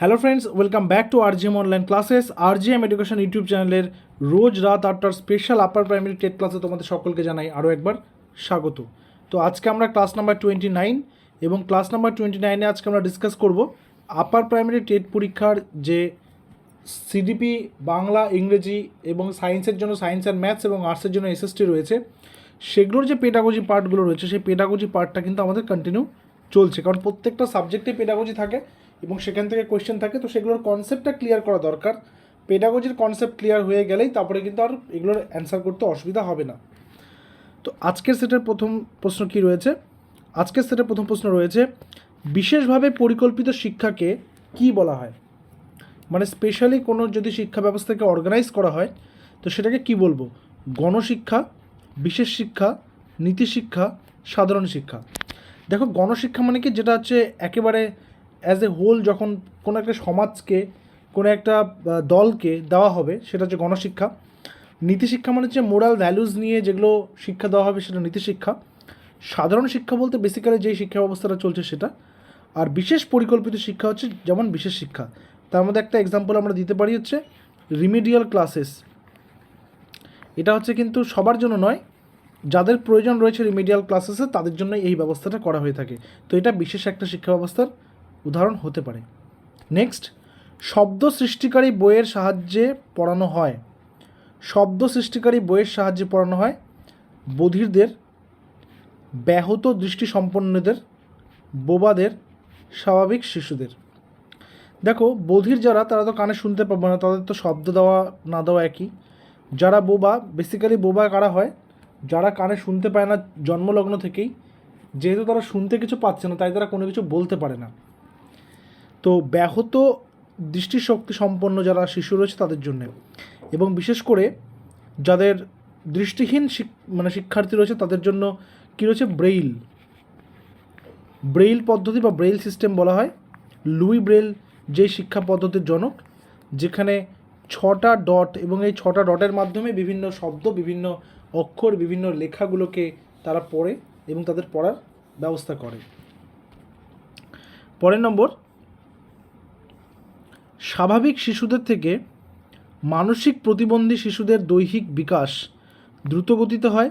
Hello friends welcome back to RGM online classes RGM education YouTube চ্যানেলের রোজ রাত আটটার স্পেশাল আপার প্রাইমারি টেট ক্লাসে তোমাদের সকলকে জানাই আরও একবার স্বাগত। তো আজকে আমরা ক্লাস নাম্বার টোয়েন্টি নাইন এবং ক্লাস নাম্বার টোয়েন্টি নাইনে আজকে আমরা ডিসকাস করব আপার প্রাইমারি টেট পরীক্ষার যে সিডিপি বাংলা, ইংরেজি এবং সায়েন্সের জন্য সায়েন্স অ্যান্ড ম্যাথস এবং আর্টসের জন্য এসএসটি রয়েছে। সেগুলোর যে পেডাগজি পার্টগুলো রয়েছে, সেই পেডাগজি পার্টটা কিন্তু আমাদের কন্টিনিউ চলছে। কারণ প্রত্যেকটা সাবজেক্টে পেডাগজি থাকে। এবং সেখান থেকে কোয়েশ্চেন থাকে, তো সেগুলোর কনসেপ্টটা ক্লিয়ার করা দরকার। পেডাগজির কনসেপ্ট ক্লিয়ার হয়ে গেলেই তারপরে কিন্তু আর এগুলোর অ্যান্সার করতে অসুবিধা হবে না। তো আজকের সেটের প্রথম প্রশ্ন কি রয়েছে? আজকের সেটের প্রথম প্রশ্ন রয়েছে, বিশেষভাবে পরিকল্পিত শিক্ষাকে কি বলা হয়? মানে স্পেশালি কোনো যদি শিক্ষা ব্যবস্থাকে অর্গানাইজ করা হয়, তো সেটাকে কি বলব? গণশিক্ষা, বিশেষ শিক্ষা নীতিশিক্ষা সাধারণ শিক্ষা। দেখো গণশিক্ষা মানে কি? যেটা হচ্ছে একেবারে অ্যাজ এ হোল যখন কোনো একটা সমাজকে, কোনো একটা দলকে দেওয়া হবে, সেটা হচ্ছে গণশিক্ষা। নীতিশিক্ষা মানে হচ্ছে মোরাল ভ্যালুজ নিয়ে যেগুলো শিক্ষা দেওয়া হবে সেটা নীতিশিক্ষা। সাধারণ শিক্ষা বলতে বেসিক্যালি যেই শিক্ষা ব্যবস্থাটা চলছে সেটা। আর বিশেষ পরিকল্পিত শিক্ষা হচ্ছে যেমন বিশেষ শিক্ষা। তার মধ্যে একটা এক্সাম্পল আমরা দিতে পারি হচ্ছে রিমিডিয়াল ক্লাসেস এটা হচ্ছে কিন্তু সবার জন্য নয়, যাদের প্রয়োজন রয়েছে রিমিডিয়াল ক্লাসেসে তাদের জন্য এই ব্যবস্থাটা করা হয়ে থাকে। তো এটা বিশেষ একটা শিক্ষা ব্যবস্থার উদাহরণ হতে পারে। নেক্সট শব্দ সৃষ্টিকারী বইয়ের সাহায্যে পড়ানো হয়। শব্দ সৃষ্টিকারী বইয়ের সাহায্যে পড়ানো হয় বধিরদের, ব্যাহত দৃষ্টি সম্পন্নদের বোবাদের, স্বাভাবিক শিশুদের। দেখো, বধির যারা, তারা তো কানে শুনতে পাবো না, তাদের তো শব্দ দেওয়া, না দেওয়া একই। যারা বোবা বেসিক্যালি বোবা কারা হয়? যারা কানে শুনতে পায় না, জন্মলগ্ন থেকেই, যেহেতু তারা শুনতে কিছু পাচ্ছে না, তাই তারা কোনো কিছু বলতে পারে না। তো ব্যাহত দৃষ্টিশক্তি সম্পন্ন যারা শিশু রয়েছে তাদের জন্য। এবং বিশেষ করে যাদের দৃষ্টিহীন মানে শিক্ষার্থী রয়েছে তাদের জন্য কী রয়েছে? ব্রেইল। ব্রেইল পদ্ধতি বা ব্রেইল সিস্টেম বলা হয়। লুই ব্রেইল যে শিক্ষা পদ্ধতির জনক, যেখানে ছটা ডট এবং এই ছটা ডটের মাধ্যমে বিভিন্ন শব্দ, বিভিন্ন অক্ষর, বিভিন্ন লেখাগুলোকে তারা পড়ে এবং তাদের পড়ার ব্যবস্থা করে। পরের নম্বর স্বাভাবিক শিশুদের থেকে মানসিক প্রতিবন্ধী শিশুদের দৈহিক বিকাশ দ্রুত গতিতে হয়,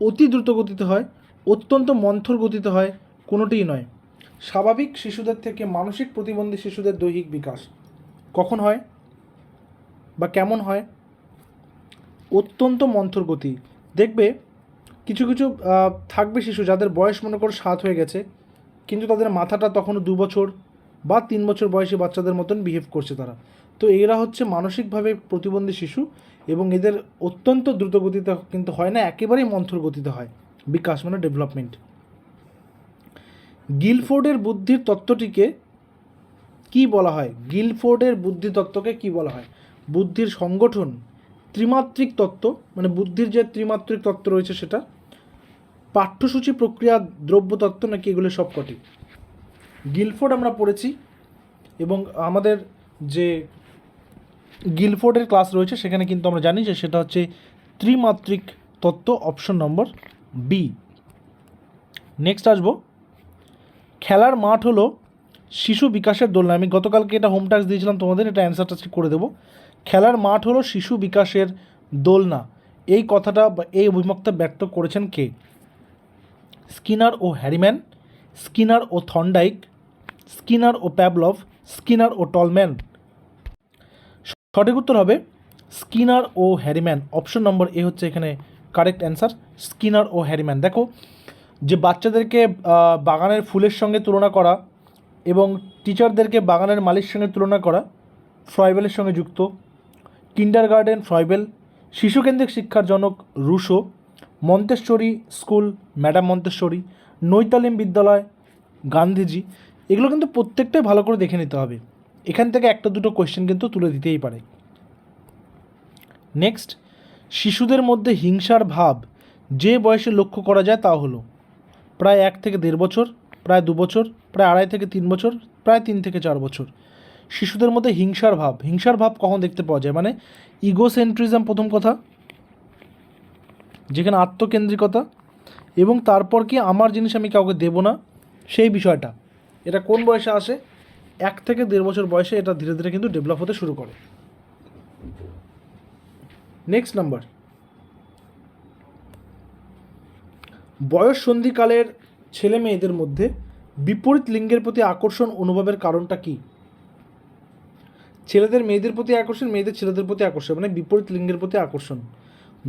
অতি দ্রুত গতিতে হয়, অত্যন্ত মন্থর গতিতে হয় কোনোটিই নয়। স্বাভাবিক শিশুদের থেকে মানসিক প্রতিবন্ধী শিশুদের দৈহিক বিকাশ কখন হয় বা কেমন হয়? অত্যন্ত মন্থর গতি দেখবে কিছু কিছু থাকবে শিশু যাদের বয়স মনে করো সাত হয়ে গেছে, কিন্তু তাদের মাথাটা তখনও দু বছর বা তিন বছর বয়সী বাচ্চাদের মতন বিহেভ করছে তারা। তো এরা হচ্ছে মানসিকভাবে প্রতিবন্ধী শিশু এবং এদের অত্যন্ত দ্রুত গতিতে কিন্তু হয় না, একেবারেই মন্থর গতিতে হয়। বিকাশ মানে ডেভেলপমেন্ট গিলফোর্ডের বুদ্ধির তত্ত্বটিকে কি বলা হয়? গিলফোর্ডের বুদ্ধি তত্ত্বকে কি বলা হয়? বুদ্ধির সংগঠন ত্রিমাত্রিক তত্ত্ব মানে বুদ্ধির যে ত্রিমাত্রিক তত্ত্ব রয়েছে সেটা, পাঠ্যসূচি প্রক্রিয়া দ্রব্য তত্ত্ব নাকি এগুলো সবকটি? গিলফোর্ড আমরা পড়েছি এবং আমাদের যে গিলফোর্ডের ক্লাস রয়েছে সেখানে কিন্তু আমরা জানি যে সেটা হচ্ছে ত্রিমাত্রিক তত্ত্ব অপশন নম্বর বি নেক্সট আসব। খেলার মাঠ হলো শিশু বিকাশের দোলনা। আমি গতকালকে এটা হোম টাস্ক দিয়েছিলাম তোমাদের, এটা অ্যান্সারটা করে দেবো। খেলার মাঠ হলো শিশু বিকাশের দোলনা। এই কথাটা এই অভিমতটা ব্যক্ত করেছেন কে? স্কিনার ও হ্যারিম্যান। স্কিনার ও থন্ডাইক। স্কিনার ও প্যাবলভ, স্কিনার ও টলম্যান। সঠিক উত্তর হবে স্কিনার ও হ্যারিম্যান। অপশন নম্বর এ হচ্ছে এখানে কারেক্ট অ্যান্সার, স্কিনার ও হ্যারিম্যান। দেখো, যে বাচ্চাদেরকে বাগানের ফুলের সঙ্গে তুলনা করা এবং টিচারদেরকে বাগানের মালির সঙ্গে তুলনা করা ফ্রয়েবেলের সঙ্গে যুক্ত কিন্ডার গার্ডেন ফ্রয়েবেল, শিশুকেন্দ্রিক শিক্ষার জনক Rousseau, Montessori school, madam Montessori, Nai Talim বিদ্যালয়, গান্ধীজি এগুলো কিন্তু প্রত্যেকটাই ভালো করে দেখে নিতে হবে। এখান থেকে একটা দুটো কোয়েশ্চেন কিন্তু তুলে দিতেই পারে। নেক্সট শিশুদের মধ্যে হিংসার ভাব যে বয়সে লক্ষ্য করা যায় তা হলো, প্রায় এক থেকে দেড় বছর, প্রায় দু বছর, প্রায় আড়াই থেকে তিন বছর, প্রায় তিন থেকে চার বছর। শিশুদের মধ্যে হিংসার ভাব হিংসার ভাব কখন দেখতে পাওয়া যায়? মানে ইগোসেন্ট্রিজম প্রথম কথা, যেখানে আত্মকেন্দ্রিকতা, এবং তারপর কি আমার জিনিস আমি কাউকে দেব না? সেই বিষয়টা। এটা কোন বয়সে আসে? এক থেকে দেড় বছর বয়সে এটা ধীরে ধীরে কিন্তু ডেভেলপ হতে শুরু করে। নেক্সট নাম্বার বয়স সন্ধিকালের ছেলে মেয়েদের মধ্যে বিপরীত লিঙ্গের প্রতি আকর্ষণ অনুভবের কারণটা কি? ছেলেদের মেয়েদের প্রতি আকর্ষণ, মেয়েদের ছেলেদের প্রতি আকর্ষণ মানে বিপরীত লিঙ্গের প্রতি আকর্ষণ।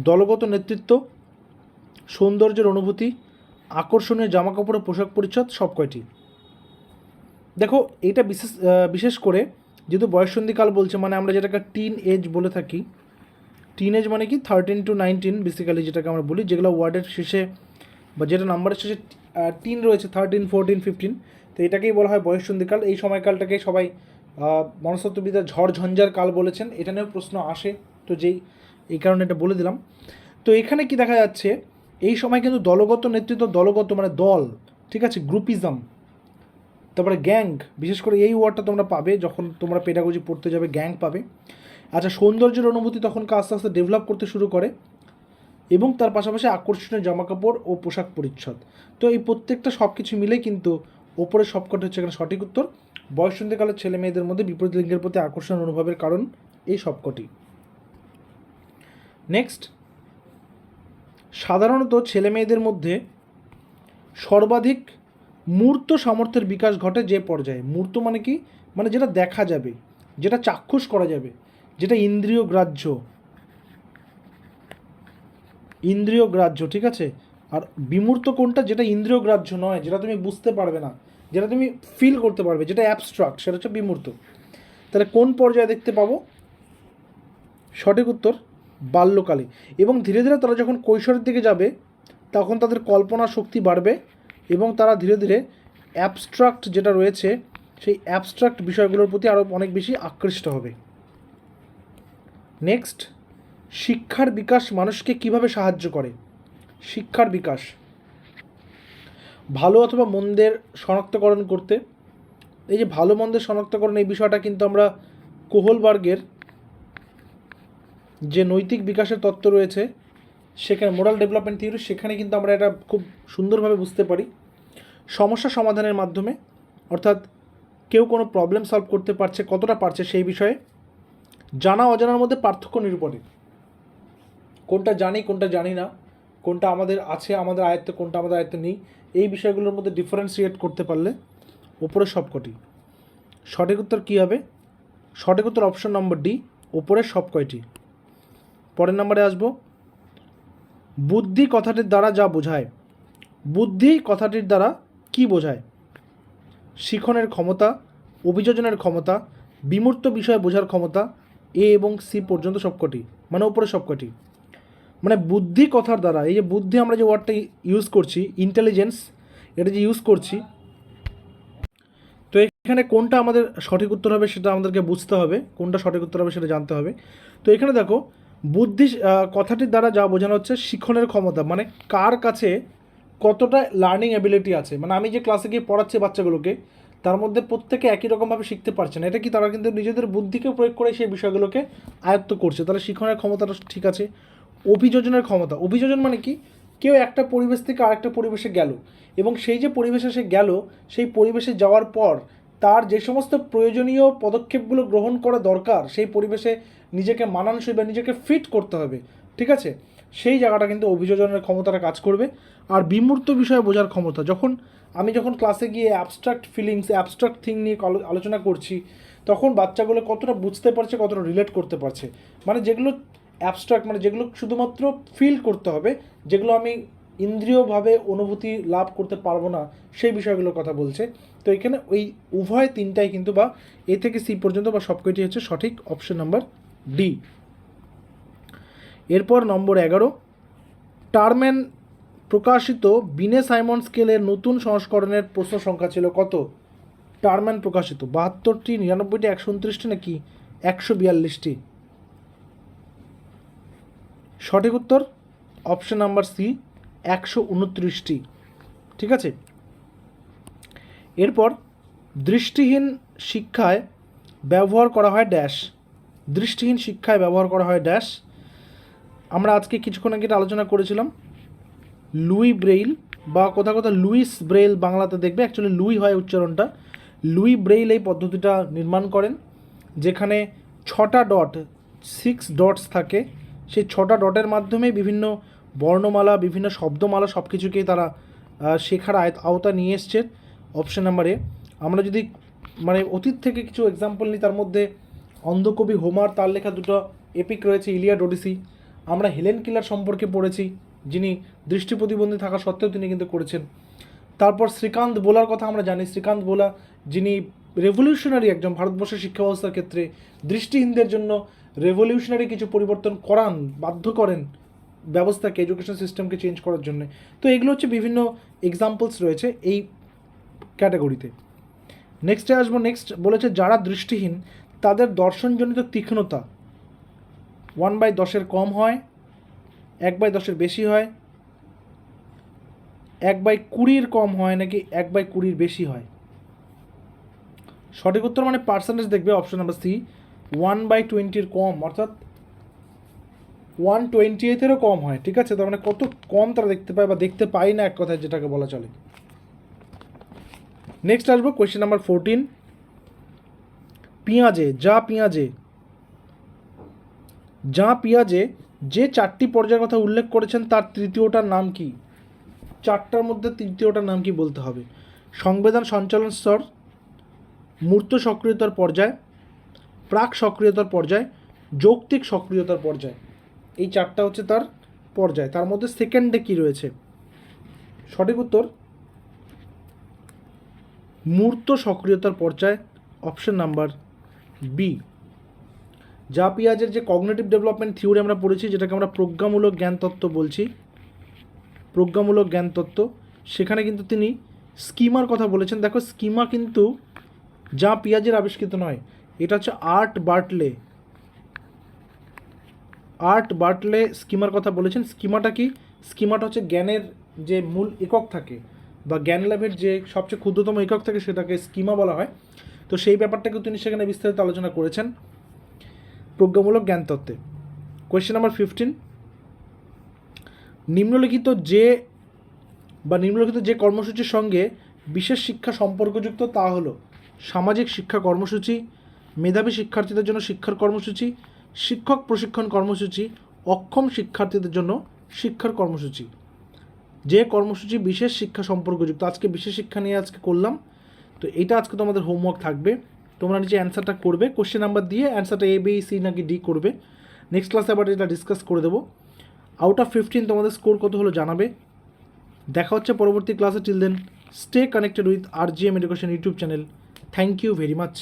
দলগত নেতৃত্ব, সৌন্দর্যের অনুভূতি, আকর্ষণীয় জামাকাপড় পোশাক পরিচ্ছদ সব কয়টি দেখো, এটা বিশেষ বিশেষ করে যেহেতু বয়সন্ধিকাল বলছে মানে আমরা যেটাকে টিন এজ বলে থাকি টিন এজ মানে কি? থার্টিন টু নাইনটিন বেসিক্যালি যেটাকে আমরা বলি, যেগুলো ওয়ার্ডের শেষে বা যেটা নাম্বারের শেষে টিন রয়েছে থার্টিন ফোরটিন ফিফটিন তো এটাকেই বলা হয় বয়সন্ধিকাল। এই সময়কালটাকে সবাই মনস্তত্ত্ববিদ্যার ঝড় ঝঞ্ঝার কাল বলেছেন, এটা নিয়েও প্রশ্ন আসে, তো যেই, এই কারণে এটা বলে দিলাম। তো এখানে কি দেখা যাচ্ছে, এই সময় কিন্তু দলগত নেতৃত্ব, দলগত মানে দল, ঠিক আছে গ্রুপিজম তারপরে গ্যাং, বিশেষ করে এই ওয়ার্ডটা তোমরা পাবে যখন তোমরা পেডাগজি পড়তে যাবে, গ্যাং পাবে। আচ্ছা সৌন্দর্যের অনুভূতি তখন আস্তে আস্তে ডেভেলপ করতে শুরু করে এবং তার পাশাপাশি আকর্ষণীয় জামাকাপড় ও পোশাক পরিচ্ছদ। তো এই প্রত্যেকটা সব কিছু মিলে কিন্তু ওপরে সবকটা হচ্ছে এখানে সঠিক উত্তর। বয়সন্ধিকালের ছেলে মেয়েদের মধ্যে বিপরীত লিঙ্গের প্রতি আকর্ষণ অনুভবের কারণ এই সবকটি। নেক্সট সাধারণত ছেলে মেয়েদের মধ্যে সর্বাধিক মূর্ত সামর্থ্যের বিকাশ ঘটে যে পর্যায়ে। মূর্ত মানে কি? মানে যেটা দেখা যাবে, যেটা চাক্ষুষ করা যাবে, যেটা ইন্দ্রিয় গ্রাহ্য। ইন্দ্রিয় গ্রাহ্য, ঠিক আছে? আর বিমূর্ত কোনটা? যেটা ইন্দ্রিয় গ্রাহ্য নয়, যেটা তুমি বুঝতে পারবে না, যেটা তুমি ফিল করতে পারবে, যেটা অ্যাবস্ট্রাক্ট সেটা হচ্ছে বিমূর্ত। তাহলে কোন পর্যায়ে দেখতে পাবো? সঠিক উত্তর, বাল্যকালে। এবং ধীরে ধীরে তারা যখন কৈশোরের দিকে যাবে, তখন তাদের কল্পনা শক্তি বাড়বে এবং তারা ধীরে ধীরে অ্যাবস্ট্রাক্ট যেটা রয়েছে, সেই অ্যাবস্ট্রাক্ট বিষয়গুলোর প্রতি আরও অনেক বেশি আকৃষ্ট হবে। নেক্সট শিক্ষার বিকাশ মানুষকে কীভাবে সাহায্য করে? শিক্ষার বিকাশ। ভালো অথবা মন্দের শনাক্তকরণ করতে। এই যে ভালো মন্দের শনাক্তকরণ, এই বিষয়টা কিন্তু আমরা কোহলবার্গের যে নৈতিক বিকাশের তত্ত্ব রয়েছে সেখানে মোরাল ডেভেলপমেন্ট থিওরি সেখানে কিন্তু আমরা এটা খুব সুন্দরভাবে বুঝতে পারি। সমস্যা সমাধানের মাধ্যমে, অর্থাৎ কেউ কোনো প্রবলেম সলভ করতে পারছে, কতটা পারছে সেই বিষয়ে জানা অজানার মধ্যে পার্থক্য নিরূপণে। কোনটা জানি কোনটা জানি না, কোনটা আমাদের আছে, আমাদের আয়ত্তে, কোনটা আমাদের আয়ত্তে নেই, এই বিষয়গুলোর মধ্যে ডিফারেন্সিয়েট করতে পারলে ওপরে সবকটি। সঠিক উত্তর কী হবে? সঠিক উত্তর অপশন নম্বর ডি ওপরের সব কয়টি পরের নম্বরে আসব। বুদ্ধি কথাটির দ্বারা যা বোঝায়। বুদ্ধি কথাটির দ্বারা কি বোঝায়? শিখনের ক্ষমতা, অভিযোজনের ক্ষমতা, বিমূর্ত বিষয় বোঝার ক্ষমতা, এ এবং সি পর্যন্ত সবকটি মানে উপরে সবকটি। মানে বুদ্ধি কথার দ্বারা, এই যে বুদ্ধি আমরা যে ওয়ার্ডটা ইউজ করছি ইন্টেলিজেন্স এটা যে ইউজ করছি, তো এখানে কোনটা আমাদের সঠিক উত্তর হবে সেটা আমাদেরকে বুঝতে হবে, কোনটা সঠিক উত্তর হবে সেটা জানতে হবে। তো এখানে দেখো বুদ্ধি কথাটির দ্বারা যা বোঝানো হচ্ছে শিক্ষণের ক্ষমতা মানে কার কাছে কতটা লার্নিং অ্যাবিলিটি আছে। মানে আমি যে ক্লাসে গিয়ে পড়াচ্ছি বাচ্চাগুলোকে, তার মধ্যে প্রত্যেকে একই রকমভাবে শিখতে পারছে না। এটা কি তারা কিন্তু নিজেদের বুদ্ধিকে প্রয়োগ করে সেই বিষয়গুলোকে আয়ত্ত করছে। তাহলে শিক্ষণের ক্ষমতাটা ঠিক আছে। অভিযোজনের ক্ষমতা, অভিযোজন মানে কি? কেউ একটা পরিবেশ থেকে আরেকটা পরিবেশে গেল, এবং সেই যে পরিবেশে সে গেল, সেই পরিবেশে যাওয়ার পর তার যে সমস্ত প্রয়োজনীয় পদক্ষেপগুলো গ্রহণ করা দরকার, সেই পরিবেশে নিজেকে মানানসই বা নিজেকে ফিট করতে হবে, ঠিক আছে? সেই জায়গাটা কিন্তু অভিযোজনের ক্ষমতাটা কাজ করবে। আর বিমূর্ত বিষয়ে বোঝার ক্ষমতা, যখন আমি যখন ক্লাসে গিয়ে অ্যাবস্ট্রাক্ট ফিলিংস অ্যাবস্ট্রাক্ট থিং নিয়ে আলো- আলোচনা করছি, তখন বাচ্চাগুলো কতটা বুঝতে পারছে, কতটা রিলেট করতে পারছে। মানে যেগুলো অ্যাবস্ট্রাক্ট মানে যেগুলো শুধুমাত্র ফিল করতে হবে, যেগুলো আমি ইন্দ্রিয়ভাবে অনুভূতি লাভ করতে পারব না, সেই বিষয়গুলোর কথা বলছে। তো এখানে ওই উভয় তিনটাই কিন্তু বা এ থেকে সি পর্যন্ত বা সবকটি হচ্ছে সঠিক অপশন নাম্বার ডি। এরপর নম্বর এগারো টার্মেন প্রকাশিত বিনে সাইমন স্কেলের নতুন সংস্করণের প্রশ্ন সংখ্যা ছিল কত? টার্ম্যান প্রকাশিত, বাহাত্তরটি, নিরানব্বইটি, একশো উনত্রিশটি নাকি একশো বিয়াল্লিশটি? সঠিক উত্তর, অপশন নাম্বার সি, একশো উনত্রিশটি। ঠিক আছে? এরপর দৃষ্টিহীন শিক্ষায় ব্যবহার করা হয় ড্যাশ। দৃষ্টিহীন শিক্ষায় ব্যবহার করা হয় ড্যাশ আমরা আজকে কিছুক্ষণ আগে আলোচনা করেছিলাম। লুই ব্রেইল বা কোথাও কোথাও লুইস ব্রেইল বাংলাতে দেখবে অ্যাকচুয়ালি লুই হয় উচ্চারণটা। লুই ব্রেইল এই পদ্ধতিটা নির্মাণ করেন, যেখানে ছটা ডট সিক্স ডটস থাকে। সেই ছটা ডটের মাধ্যমে বিভিন্ন বর্ণমালা, বিভিন্ন শব্দমালা সব কিছুকেই তারা শেখার আয়ত- আওতা নিয়ে এসছে। অপশন নাম্বারে আমরা যদি মানে অতীত থেকে কিছু এক্সাম্পল নিই, তার মধ্যে অন্ধকবি হোমার তার লেখা দুটো এপিক রয়েছে, ইলিয়াড ওডিসি। আমরা হেলেন কিলার সম্পর্কে পড়েছি, যিনি দৃষ্টি প্রতিবন্ধী থাকা সত্ত্বেও তিনি কিন্তু করেছেন। তারপর শ্রীকান্ত বোলার কথা আমরা জানি। শ্রীকান্ত বোলা, যিনি রেভলিউশনারি একজন ভারতবর্ষের শিক্ষা ব্যবস্থার ক্ষেত্রে দৃষ্টিহীনদের জন্য রেভলিউশনারি কিছু পরিবর্তন করান, বাধ্য করেন ব্যবস্থাকে এডুকেশন সিস্টেমকে চেঞ্জ করার জন্য। তো এগুলো হচ্ছে বিভিন্ন এক্সাম্পলস রয়েছে এই ক্যাটাগরিতে নেক্সটে আসব। নেক্সট বলেছে, যারা দৃষ্টিহীন তাদের দর্শনজনিত তীক্ষ্ণতা ওয়ান বাই দশের কম হয়, এক বাই দশের বেশি হয়, এক বাই কুড়ির কম হয় নাকি এক বাই কুড়ির বেশি হয়? সঠিক উত্তর মানে পার্সেন্টেজ দেখবে option number C one by টোয়েন্টির কম, অর্থাৎ ওয়ান টোয়েন্টি এইটেরও কম হয়, ঠিক আছে? তার মানে কত কম তারা দেখতে পায় বা দেখতে পায় না এক কথায় যেটাকে বলা চলে। নেক্সট আসব কোয়েশ্চেন নাম্বার ফোরটিন পেঁয়াজে, যা পেঁয়াজে। যা পেঁয়াজে যে চারটি পর্যায়ের কথা উল্লেখ করেছেন, তার তৃতীয়টার নাম কি? চারটার মধ্যে তৃতীয়টার নাম কি বলতে হবে? সংবেদন সঞ্চালন স্তর, মূর্ত সক্রিয়তার পর্যায়, প্রাক সক্রিয়তার পর্যায়, যৌক্তিক সক্রিয়তার পর্যায়। এই চারটা হচ্ছে তার পর্যায়। তার মধ্যে সেকেন্ডে কি রয়েছে? সঠিক উত্তর, মূর্ত সক্রিয়তার পর্যায় অপশন নাম্বার বি যা পিয়াজের যে কগনেটিভ ডেভেলপমেন্ট থিওরি আমরা পড়েছি, যেটাকে আমরা প্রজ্ঞামূলক জ্ঞান তত্ত্ব বলছি, প্রজ্ঞামূলক জ্ঞান তত্ত্ব সেখানে কিন্তু তিনি স্কিমার কথা বলেছেন। দেখো, স্কিমা কিন্তু যা পিয়াজের আবিষ্কৃত নয়, এটা হচ্ছে আর্ট বার্টলে। আর্ট বার্টলে স্কিমার কথা বলেছেন। স্কিমাটা কি? স্কিমাটা হচ্ছে জ্ঞানের যে মূল একক থাকে, বা জ্ঞান লাভের যে সবচেয়ে ক্ষুদ্রতম একক থাকে, সেটাকে স্কিমা বলা হয়। তো সেই ব্যাপারটাকেও তিনি সেখানে বিস্তারিত আলোচনা করেছেন। প্রজ্ঞামূলক জ্ঞান তত্ত্বে কোয়েশ্চেন নাম্বার ফিফটিন নিম্নলিখিত যে বা নিম্নলিখিত যে কর্মসূচির সঙ্গে বিশেষ শিক্ষা সম্পর্কযুক্ত তা হলো সামাজিক শিক্ষা কর্মসূচি, মেধাবী শিক্ষার্থীদের জন্য শিক্ষার কর্মসূচি, শিক্ষক প্রশিক্ষণ কর্মসূচি, অক্ষম শিক্ষার্থীদের জন্য শিক্ষার কর্মসূচি। যে কর্মসূচি বিশেষ শিক্ষা সম্পর্কযুক্ত, আজকে বিশেষ শিক্ষা নিয়ে আজকে করলাম। তো এটা আজকে তোমাদের হোমওয়ার্ক থাকবে। তোমরা নিজে অ্যান্সারটা করবে কোশ্চেন নাম্বার দিয়ে অ্যান্সারটা এ বি সি নাকি ডি করবে। নেক্সট ক্লাসে আবার এটা ডিসকাস করে দেবো। আউট অফ ফিফটিন তোমাদের স্কোর কত হলো জানাবে। দেখা হচ্ছে পরবর্তী ক্লাসে till then stay connected with R G M education YouTube channel thank you very much